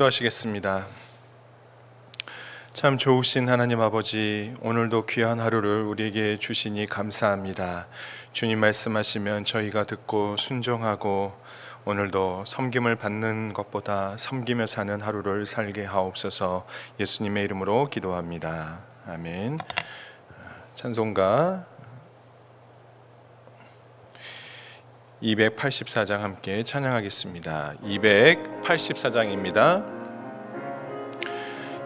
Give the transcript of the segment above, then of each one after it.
묵도하시겠습니다. 참 좋으신 하나님 아버지, 오늘도 귀한 하루를 우리에게 주시니 감사합니다. 주님 말씀하시면 저희가 듣고 순종하고 오늘도 섬김을 받는 것보다 섬기며 사는 하루를 살게 하옵소서 예수님의 이름으로 기도합니다. 아멘. 찬송가 284장 함께 찬양하겠습니다. 284장입니다.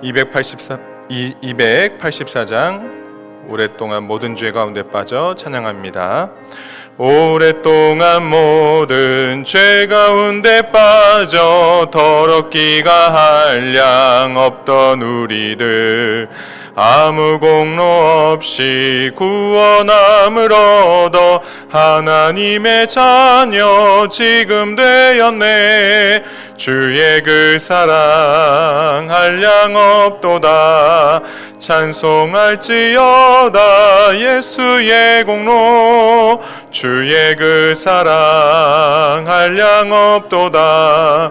284 이- 284장 오랫동안 모든 죄 가운데 빠져 찬양합니다. 오랫동안 모든 죄 가운데 빠져 더럽기가 한량 없던 우리들 아무 공로 없이 구원함을 얻어 하나님의 자녀 지금 되었네. 주의 그 사랑 한량 없도다. 찬송할지어다. 예수의 공로. 주의 그 사랑 한량 없도다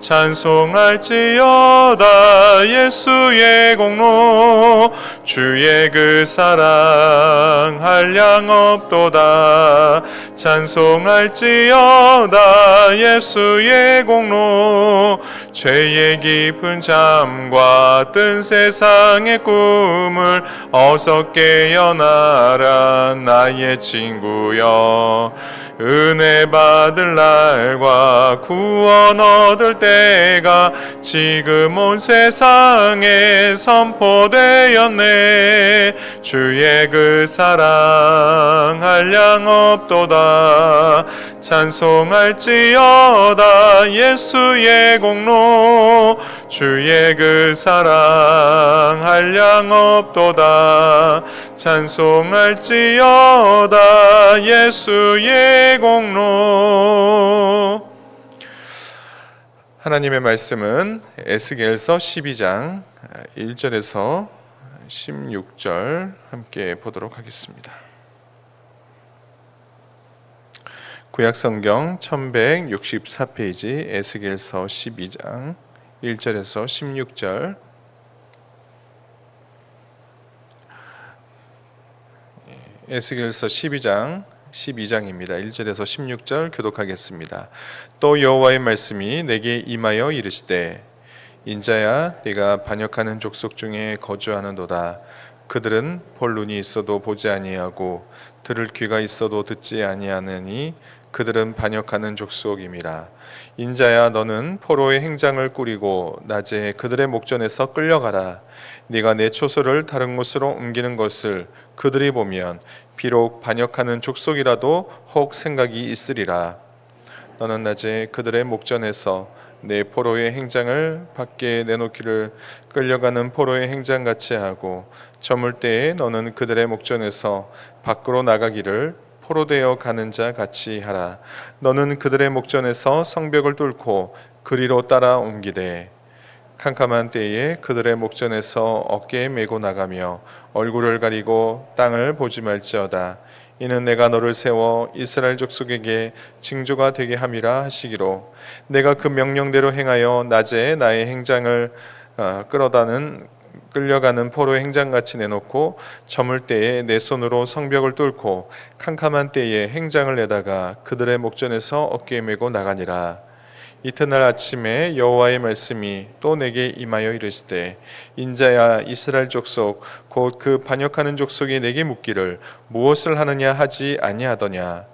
찬송할지어다 예수의 공로 주의 그 사랑 한량 없도다. 찬송할지어다 예수의 공로 죄의 깊은 잠과 뜬 세상의 꿈을 어서 깨어나라. 나의 친구여 은혜 받을 날과 구원 얻을 때가 지금 온 세상에 선포되었네. 주의 그 사랑 한량 없도다. 찬송할지어다. 예수의 공로 주의 그 사랑 한량 없도다. 찬송할지어다. 예수의 공로. 하나님의 말씀은 에스겔서 12장 1절에서 16절 함께 보도록 하겠습니다. 구약 성경 1164페이지 에스겔서 12장 1절에서 16절 에스겔서 12장 12장입니다. 1절에서 16절 교독하겠습니다. 또 여호와의 말씀이 내게 임하여 이르시되 인자야 네가 반역하는 족속 중에 거주하는도다 그들은 볼 눈이 있어도 보지 아니하고 들을 귀가 있어도 듣지 아니하느니 그들은 반역하는 족속임이라. 인자야 너는 포로의 행장을 꾸리고 낮에 그들의 목전에서 끌려가라. 네가 내 초소를 다른 곳으로 옮기는 것을 그들이 보면 비록 반역하는 족속이라도 혹 생각이 있으리라. 너는 낮에 그들의 목전에서 내 포로의 행장을 밖에 내놓기를 끌려가는 포로의 행장 같이 하고 저물 때에 너는 그들의 목전에서 밖으로 나가기를 포로되어 가는 자 같이 하라. 너는 그들의 목전에서 성벽을 뚫고 그리로 따라 옮기되 캄캄한 때에 그들의 목전에서 어깨에 메고 나가며 얼굴을 가리고 땅을 보지 말지어다. 이는 내가 너를 세워 이스라엘 족속에게 징조가 되게 함이라 하시기로. 내가 그 명령대로 행하여 낮에 나의 행장을 어, 끌어다는 끌려가는 포로의 행장같이 내놓고 저물 때에 내 손으로 성벽을 뚫고 캄캄한 때에 행장을 내다가 그들의 목전에서 어깨에 메고 나가니라. 이튿날 아침에 여호와의 말씀이 또 내게 임하여 이르시되 인자야 이스라엘 족속 곧 그 반역하는 족속이 내게 묻기를 무엇을 하느냐 하지 아니하더냐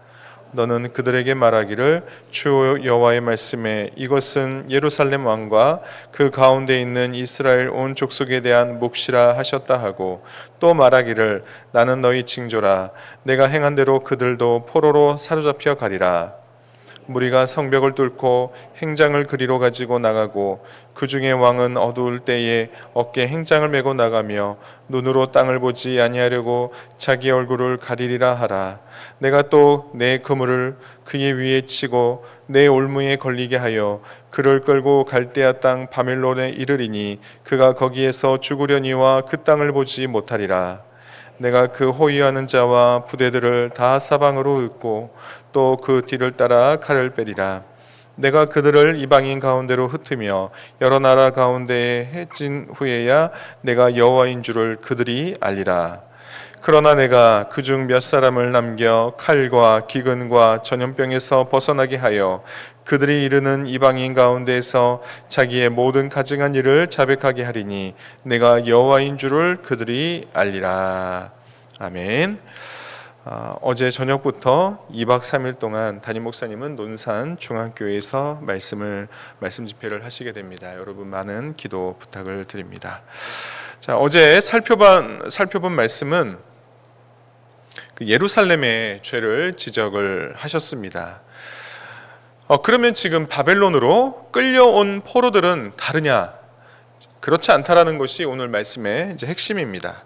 너는 그들에게 말하기를 주 여호와의 말씀에 이것은 예루살렘 왕과 그 가운데 있는 이스라엘 온 족속에 대한 몫이라 하셨다 하고 또 말하기를 나는 너희 징조라. 내가 행한 대로 그들도 포로로 사로잡혀 가리라 무리가 성벽을 뚫고 행장을 그리로 가지고 나가고 그 중에 왕은 어두울 때에 어깨 행장을 메고 나가며 눈으로 땅을 보지 아니하려고 자기 얼굴을 가리리라 하라. 내가 또 내 그물을 그의 위에 치고 내 올무에 걸리게 하여 그를 끌고 갈대아 땅 바멜론에 이르리니 그가 거기에서 죽으려니와 그 땅을 보지 못하리라. 내가 그 호위하는 자와 부대들을 다 사방으로 읊고 또 그 뒤를 따라 칼을 빼리라. 내가 그들을 이방인 가운데로 흩으며 여러 나라 가운데에 해진 후에야 내가 여호와인 줄을 그들이 알리라. 그러나 내가 그중 몇 사람을 남겨 칼과 기근과 전염병에서 벗어나게 하여 그들이 이르는 이방인 가운데에서 자기의 모든 가증한 일을 자백하게 하리니 내가 여호와인 줄을 그들이 알리라. 아멘. 아, 어제 저녁부터 2박 3일 동안 담임 목사님은 논산 중앙교회에서 말씀을 말씀 집회를 하시게 됩니다. 여러분 많은 기도 부탁을 드립니다. 자, 어제 살펴본 살펴본 말씀은 그 예루살렘의 죄를 지적을 하셨습니다. 어, 그러면 지금 바벨론으로 끌려온 포로들은 다르냐? 그렇지 않다라는 것이 오늘 말씀의 핵심입니다.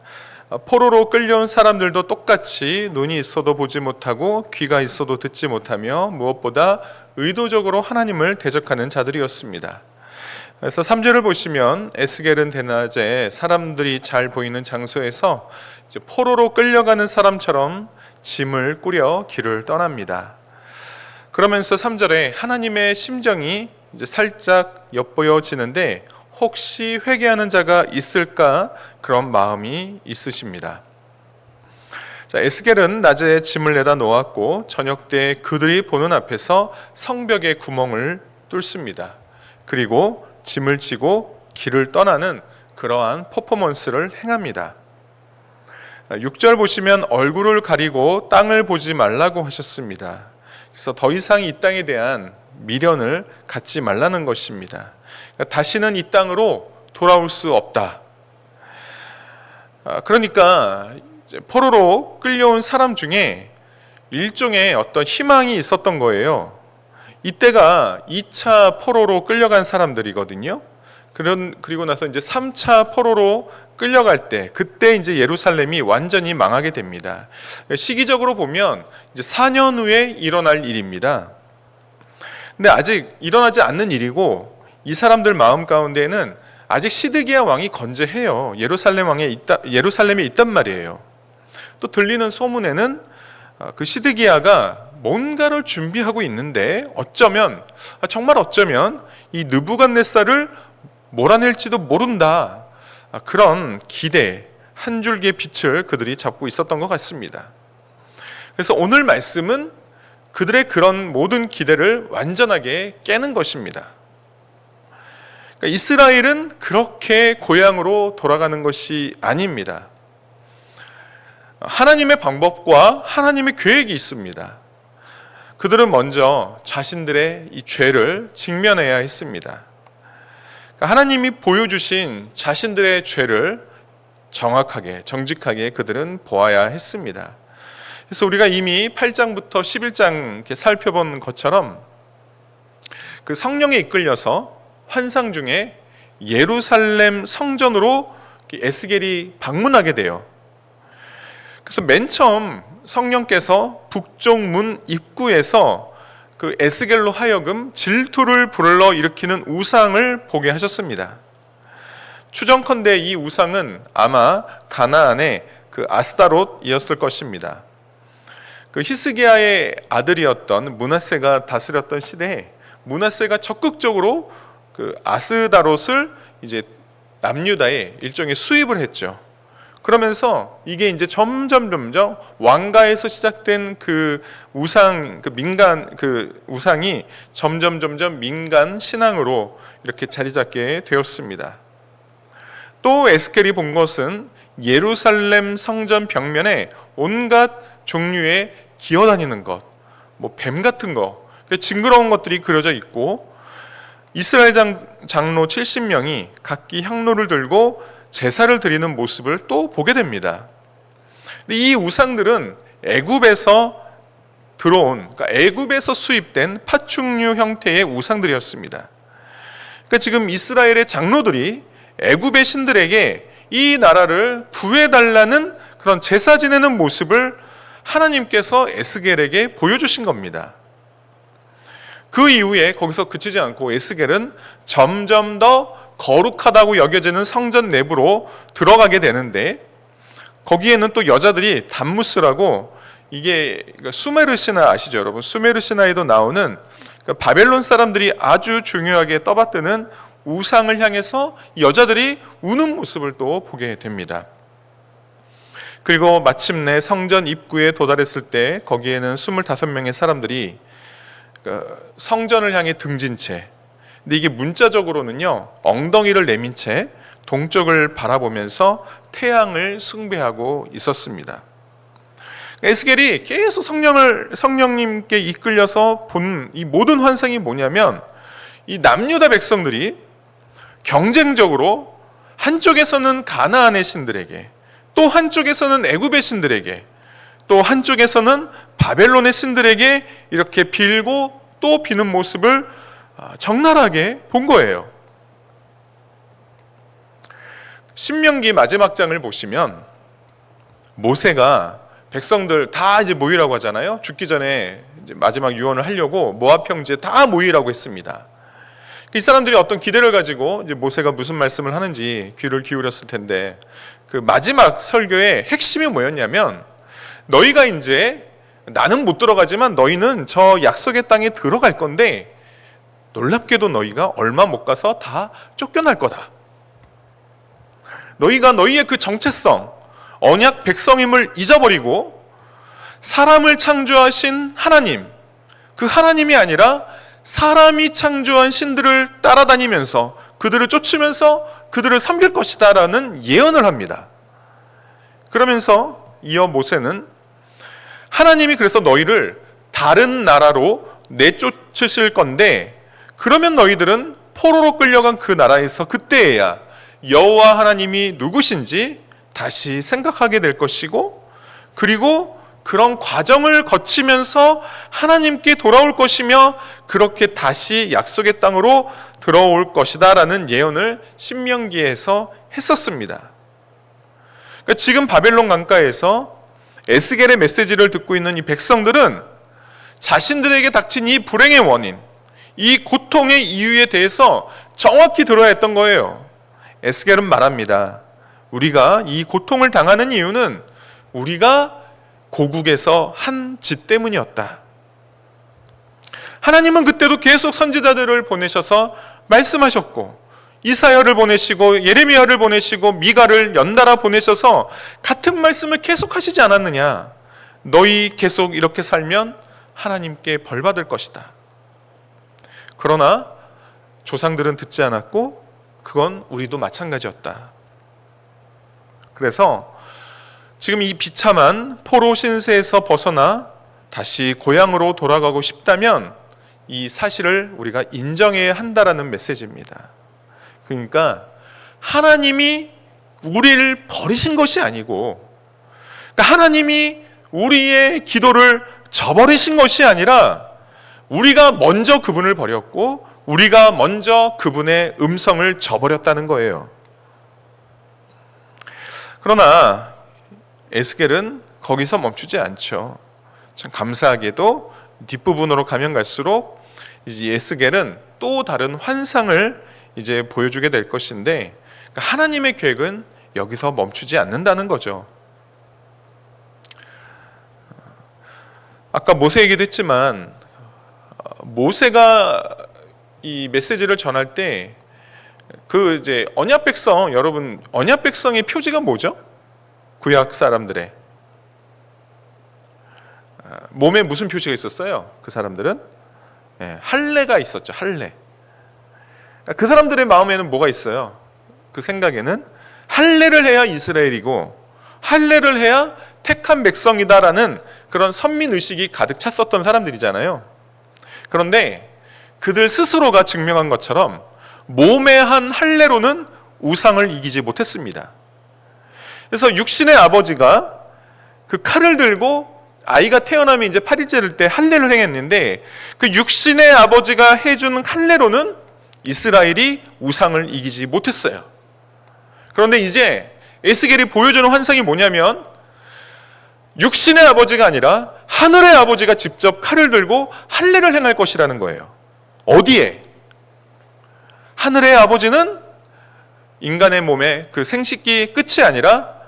어, 포로로 끌려온 사람들도 똑같이 눈이 있어도 보지 못하고 귀가 있어도 듣지 못하며 무엇보다 의도적으로 하나님을 대적하는 자들이었습니다. 그래서 3절을 보시면 에스겔은 대낮에 사람들이 잘 보이는 장소에서 포로로 끌려가는 사람처럼 짐을 꾸려 길을 떠납니다. 그러면서 3절에 하나님의 심정이 살짝 엿보여지는데 혹시 회개하는 자가 있을까 그런 마음이 있으십니다. 자, 에스겔은 낮에 짐을 내다 놓았고 저녁 때 그들이 보는 앞에서 성벽의 구멍을 뚫습니다. 그리고 짐을 지고 길을 떠나는 그러한 퍼포먼스를 행합니다. 6절 보시면 얼굴을 가리고 땅을 보지 말라고 하셨습니다. 그래서 더 이상 이 땅에 대한 미련을 갖지 말라는 것입니다. 그러니까 다시는 이 땅으로 돌아올 수 없다. 아, 그러니까 포로로 끌려온 사람 중에 일종의 어떤 희망이 있었던 거예요. 이때가 2차 포로로 끌려간 사람들이거든요. 그런 그리고 나서 이제 3차 포로로 끌려갈 때 그때 이제 예루살렘이 완전히 망하게 됩니다. 시기적으로 보면 이제 4년 후에 일어날 일입니다. 근데 아직 일어나지 않는 일이고 이 사람들 마음 가운데는 아직 시드기야 왕이 건재해요. 예루살렘 왕에 있다 예루살렘에 있단 말이에요. 또 들리는 소문에는 아, 그 시드기야가 뭔가를 준비하고 있는데 어쩌면 아, 정말 어쩌면 이 느부갓네살을 몰아낼지도 모른다. 아, 그런 기대 한 줄기의 빛을 그들이 잡고 있었던 것 같습니다. 그래서 오늘 말씀은 그들의 그런 모든 기대를 완전하게 깨는 것입니다. 그러니까 이스라엘은 그렇게 고향으로 돌아가는 것이 아닙니다. 하나님의 방법과 하나님의 계획이 있습니다. 그들은 먼저 자신들의 이 죄를 직면해야 했습니다. 그러니까 하나님이 보여주신 자신들의 죄를 정확하게, 정직하게 그들은 보아야 했습니다. 그래서 우리가 이미 8장부터 11장 이렇게 살펴본 것처럼 그 성령에 이끌려서 환상 중에 예루살렘 성전으로 에스겔이 방문하게 돼요. 그래서 맨 처음 성령께서 북쪽 문 입구에서 그 에스겔로 하여금 질투를 불러 일으키는 우상을 보게 하셨습니다. 추정컨대 이 우상은 아마 가나안의 그 아스타롯이었을 것입니다. 그 히스기야의 아들이었던 문하세가 다스렸던 시대에 문하세가 적극적으로 그 아스다롯을 이제 남유다에 일종의 수입을 했죠. 그러면서 이게 이제 점점 점점 왕가에서 시작된 그 우상 그 민간 그 우상이 점점 점점 민간 신앙으로 이렇게 자리 잡게 되었습니다. 또 에스겔이 본 것은 예루살렘 성전 벽면에 온갖 종류의 기어다니는 것, 뭐 뱀 같은 거, 징그러운 것들이 그려져 있고 이스라엘 장, 장로 70명이 각기 향로를 들고 제사를 드리는 모습을 또 보게 됩니다. 이 우상들은 애굽에서 들어온 그러니까 애굽에서 수입된 파충류 형태의 우상들이었습니다. 그러니까 지금 이스라엘의 장로들이 애굽의 신들에게 이 나라를 구해달라는 그런 제사 지내는 모습을 하나님께서 에스겔에게 보여주신 겁니다. 그 이후에 거기서 그치지 않고 에스겔은 점점 더 거룩하다고 여겨지는 성전 내부로 들어가게 되는데 거기에는 또 여자들이 담무스라고 이게 그러니까 수메르 신화 아시죠, 여러분? 수메르 신화에도 나오는 그러니까 바벨론 사람들이 아주 중요하게 떠받드는 우상을 향해서 여자들이 우는 모습을 또 보게 됩니다. 그리고 마침내 성전 입구에 도달했을 때 거기에는 25명의 사람들이 그 성전을 향해 등진 채 근데 이게 문자적으로는요 엉덩이를 내민 채 동쪽을 바라보면서 태양을 숭배하고 있었습니다. 에스겔이 계속 성령을 성령님께 이끌려서 본 이 모든 환상이 뭐냐면 이 남유다 백성들이 경쟁적으로 한쪽에서는 가나안의 신들에게 또 한쪽에서는 애굽의 신들에게 또 한쪽에서는 바벨론의 신들에게 이렇게 빌고 또 비는 모습을 아, 적나라하게 본 거예요. 신명기 마지막 장을 보시면 모세가 백성들 다 이제 모이라고 하잖아요. 죽기 전에 마지막 유언을 하려고 모압 형제 다 모이라고 했습니다. 이 사람들이 어떤 기대를 가지고 이제 모세가 무슨 말씀을 하는지 귀를 기울였을 텐데 그 마지막 설교의 핵심이 뭐였냐면 너희가 이제 나는 못 들어가지만 너희는 저 약속의 땅에 들어갈 건데 놀랍게도 너희가 얼마 못 가서 다 쫓겨날 거다. 너희가 너희의 그 정체성, 언약 백성임을 잊어버리고 사람을 창조하신 하나님, 그 하나님이 아니라 사람이 창조한 신들을 따라다니면서 그들을 쫓으면서 그들을 섬길 것이다라는 예언을 합니다. 그러면서 이어 모세는 하나님이 그래서 너희를 다른 나라로 내쫓으실 건데 그러면 너희들은 포로로 끌려간 그 나라에서 그때에야 여호와 하나님이 누구신지 다시 생각하게 될 것이고 그리고 그런 과정을 거치면서 하나님께 돌아올 것이며 그렇게 다시 약속의 땅으로 들어올 것이다라는 예언을 신명기에서 했었습니다. 그러니까 지금 바벨론 강가에서 에스겔의 메시지를 듣고 있는 이 백성들은 자신들에게 닥친 이 불행의 원인, 이 고통의 이유에 대해서 정확히 들어야 했던 거예요. 에스겔은 말합니다. 우리가 이 고통을 당하는 이유는 우리가 고국에서 한짓 때문이었다. 하나님은 그때도 계속 선지자들을 보내셔서 말씀하셨고 이사야를 보내시고 예레미야를 보내시고 미가를 연달아 보내셔서 같은 말씀을 계속 하시지 않았느냐? 너희 계속 이렇게 살면 하나님께 벌 받을 것이다. 그러나 조상들은 듣지 않았고 그건 우리도 마찬가지였다. 그래서 지금 이 비참한 포로 신세에서 벗어나 다시 고향으로 돌아가고 싶다면 이 사실을 우리가 인정해야 한다라는 메시지입니다. 그러니까 하나님이 우리를 버리신 것이 아니고 그러니까 하나님이 우리의 기도를 저버리신 것이 아니라 우리가 먼저 그분을 버렸고 우리가 먼저 그분의 음성을 저버렸다는 거예요. 그러나 에스겔은 거기서 멈추지 않죠. 참 감사하게도 뒷부분으로 가면 갈수록 이제 에스겔은 또 다른 환상을 이제 보여주게 될 것인데 그러니까 하나님의 계획은 여기서 멈추지 않는다는 거죠. 아까 모세 얘기도 했지만 모세가 이 메시지를 전할 때 그 이제 언약 백성 여러분 언약 백성의 표지가 뭐죠? 구약 사람들의 아, 몸에 무슨 표시가 있었어요? 그 사람들은 예, 할례가 있었죠. 할례. 그 사람들의 마음에는 뭐가 있어요? 그 생각에는 할례를 해야 이스라엘이고 할례를 해야 택한 백성이다라는 그런 선민 의식이 가득 찼었던 사람들이잖아요. 그런데 그들 스스로가 증명한 것처럼 몸의 한 할례로는 우상을 이기지 못했습니다. 그래서 육신의 아버지가 그 칼을 들고 아이가 태어나면 이제 8일째를 때 할례를 행했는데 그 육신의 아버지가 해주는 할례로는 이스라엘이 우상을 이기지 못했어요. 그런데 이제 에스겔이 보여주는 환상이 뭐냐면 육신의 아버지가 아니라 하늘의 아버지가 직접 칼을 들고 할례를 행할 것이라는 거예요. 어디에? 하늘의 아버지는 인간의 몸의 그 생식기 끝이 아니라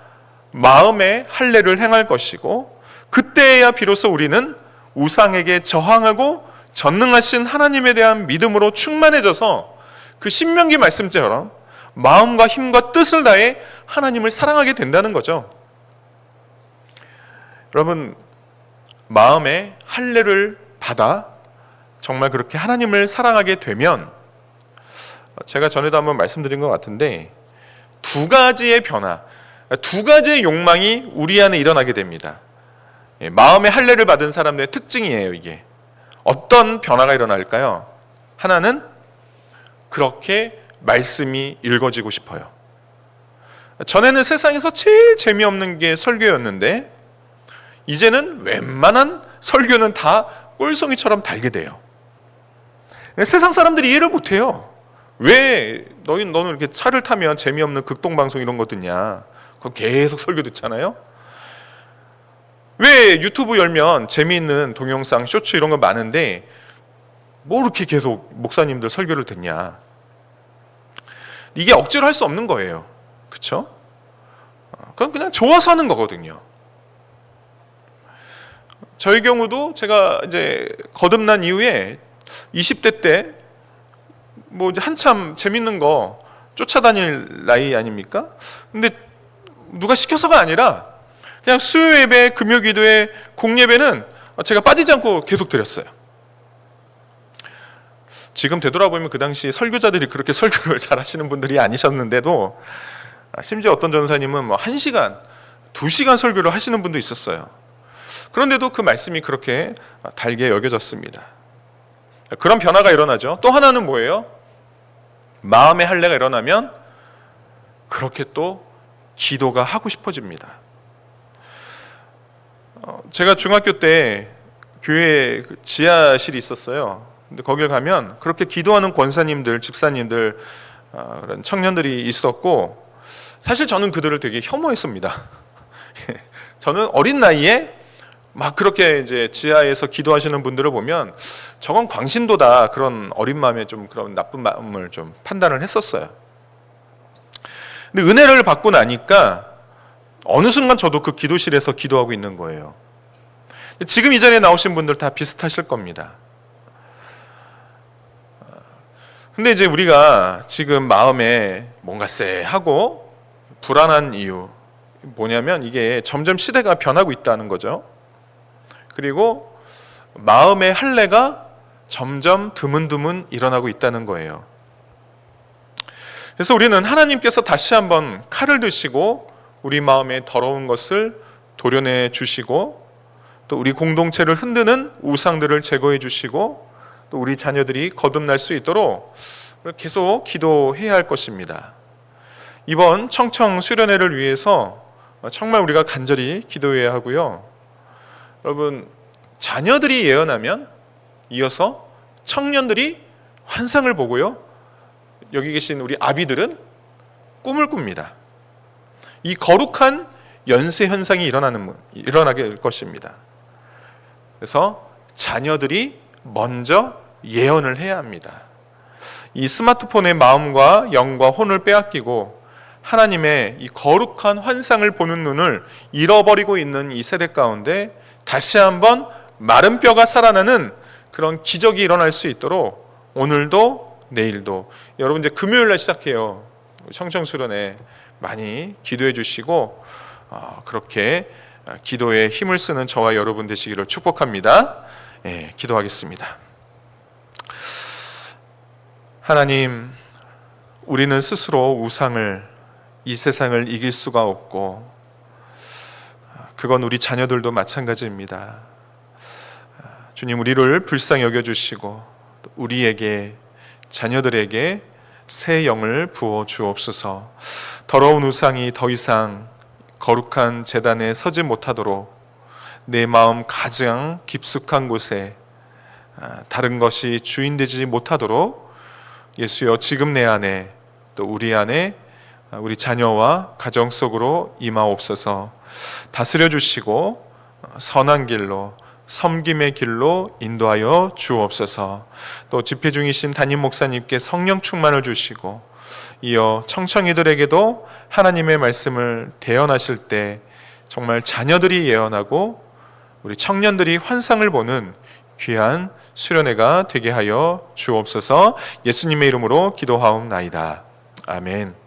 마음의 할례를 행할 것이고 그때야 비로소 우리는 우상에게 저항하고 전능하신 하나님에 대한 믿음으로 충만해져서 그 신명기 말씀처럼 마음과 힘과 뜻을 다해 하나님을 사랑하게 된다는 거죠. 여러분 마음의 할례를 받아 정말 그렇게 하나님을 사랑하게 되면 제가 전에도 한번 말씀드린 것 같은데 두 가지의 변화, 두 가지의 욕망이 우리 안에 일어나게 됩니다. 예, 마음의 할례를 받은 사람들의 특징이에요, 이게. 어떤 변화가 일어날까요? 하나는 그렇게 말씀이 읽어지고 싶어요. 전에는 세상에서 제일 재미없는 게 설교였는데 이제는 웬만한 설교는 다 꼴송이처럼 달게 돼요. 세상 사람들이 이해를 못 해요. 왜 너희 너는 이렇게 차를 타면 재미없는 극동 방송 이런 거 듣냐? 그거 계속 설교 듣잖아요. 왜 유튜브 열면 재미있는 동영상, 쇼츠 이런 거 많은데 뭐 이렇게 계속 목사님들 설교를 듣냐? 이게 억지로 할 수 없는 거예요. 그렇죠? 그건 그냥 좋아서 하는 거거든요. 저희 경우도 제가 이제 거듭난 이후에 20대 때 뭐 한참 재밌는 거 쫓아다닐 나이 아닙니까? 근데 누가 시켜서가 아니라 그냥 수요 예배, 금요 기도회, 공 예배는 제가 빠지지 않고 계속 드렸어요. 지금 되돌아보면 그 당시 설교자들이 그렇게 설교를 잘 하시는 분들이 아니셨는데도 심지어 어떤 전사님은 뭐 1시간, 2시간 설교를 하시는 분도 있었어요. 그런데도 그 말씀이 그렇게 달게 여겨졌습니다. 그런 변화가 일어나죠. 또 하나는 뭐예요? 마음의 할례가 일어나면 그렇게 또 기도가 하고 싶어집니다. 어, 제가 중학교 때 교회 그 지하실이 있었어요. 근데 거길 가면 그렇게 기도하는 권사님들, 집사님들, 어, 그런 청년들이 있었고 사실 저는 그들을 되게 혐오했습니다. 저는 어린 나이에 막 그렇게 이제 지하에서 기도하시는 분들을 보면 저건 광신도다 그런 어린 마음에 좀 그런 나쁜 마음을 좀 판단을 했었어요. 근데 은혜를 받고 나니까 어느 순간 저도 그 기도실에서 기도하고 있는 거예요. 지금 이전에 나오신 분들 다 비슷하실 겁니다. 근데 이제 우리가 지금 마음에 뭔가 쎄하고 불안한 이유 뭐냐면 이게 점점 시대가 변하고 있다는 거죠. 그리고 마음의 할례가 점점 드문드문 일어나고 있다는 거예요. 그래서 우리는 하나님께서 다시 한번 칼을 드시고 우리 마음의 더러운 것을 도려내 주시고 또 우리 공동체를 흔드는 우상들을 제거해 주시고 또 우리 자녀들이 거듭날 수 있도록 계속 기도해야 할 것입니다. 이번 청청 수련회를 위해서 정말 우리가 간절히 기도해야 하고요. 여러분 자녀들이 예언하면 이어서 청년들이 환상을 보고요. 여기 계신 우리 아비들은 꿈을 꿉니다. 이 거룩한 연쇄 현상이 일어나는 일어나게 될 것입니다. 그래서 자녀들이 먼저 예언을 해야 합니다. 이 스마트폰의 마음과 영과 혼을 빼앗기고 하나님의 이 거룩한 환상을 보는 눈을 잃어버리고 있는 이 세대 가운데 다시 한번 마른 뼈가 살아나는 그런 기적이 일어날 수 있도록 오늘도 내일도 여러분 이제 금요일 날 시작해요. 청청 수련회 많이 기도해 주시고 어, 그렇게 기도에 힘을 쓰는 저와 여러분 되시기를 축복합니다. 예, 기도하겠습니다. 하나님, 우리는 스스로 우상을 이 세상을 이길 수가 없고 그건 우리 자녀들도 마찬가지입니다. 주님 우리를 불쌍히 여겨 주시고 우리에게 자녀들에게 새 영을 부어 주옵소서. 더러운 우상이 더 이상 거룩한 재단에 서지 못하도록 내 마음 가장 깊숙한 곳에 아, 다른 것이 주인 되지 못하도록 예수여 지금 내 안에 또 우리 안에 아, 우리 자녀와 가정 속으로 임하옵소서 다스려 주시고 어, 선한 길로 섬김의 길로 인도하여 주옵소서. 또 집회 중이신 담임 목사님께 성령 충만을 주시고 이어 청청이들에게도 하나님의 말씀을 대언하실 때 정말 자녀들이 예언하고 우리 청년들이 환상을 보는 귀한 수련회가 되게 하여 주옵소서. 예수님의 이름으로 기도하옵나이다. 아멘.